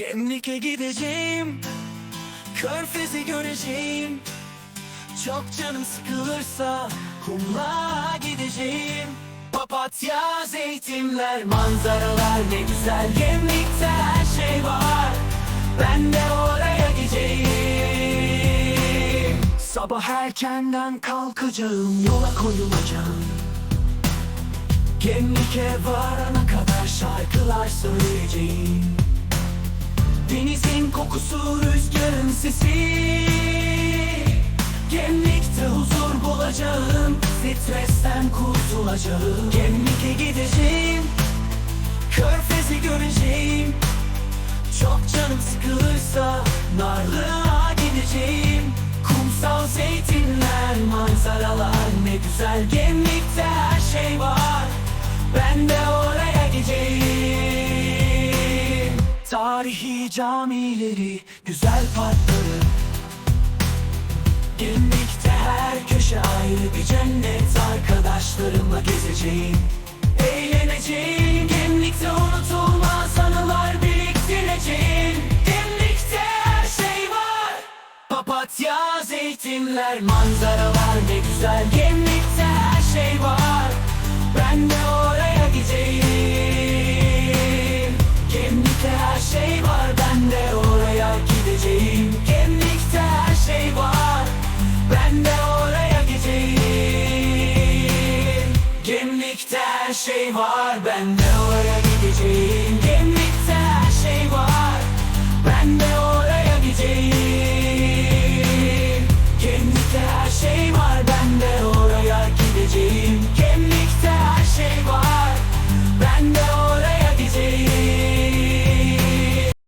Gemlik'e gideceğim Körfez'i göreceğim. Çok canım sıkılırsa Kumluğa gideceğim. Papatya, zeytinler, manzaralar ne güzel. Gemlik'te her şey var. Ben de oraya gideceğim. Sabah erkenden kalkacağım Yola koyulacağım. Gemlik'e varana kadar şarkılar söyleyeceğim Kokusu, rüzgarın sesi. Gemlikte huzur bulacağım Stresten kurtulacağım. Gemlik'e gideceğim Körfez'i göreceğim. Çok canım sıkılırsa Narlığa gideceğim. Kumsal zeytinler Manzaralar ne güzel. Gemlikte her şey var. Ben de oraya Camileri Güzel parkları. Gemlikte her köşe ayrı bir cennet Arkadaşlarımla gezeceğim. Eğleneceğim Gemlikte unutulmaz anılar biriktireceğim. Gemlikte her şey var. Papatya, zeytinler, manzaralar ne güzel. Gemlikte her şey var. Ben de oraya gideceğim. Gemlikte her şey var. Ben de oraya gideceğim.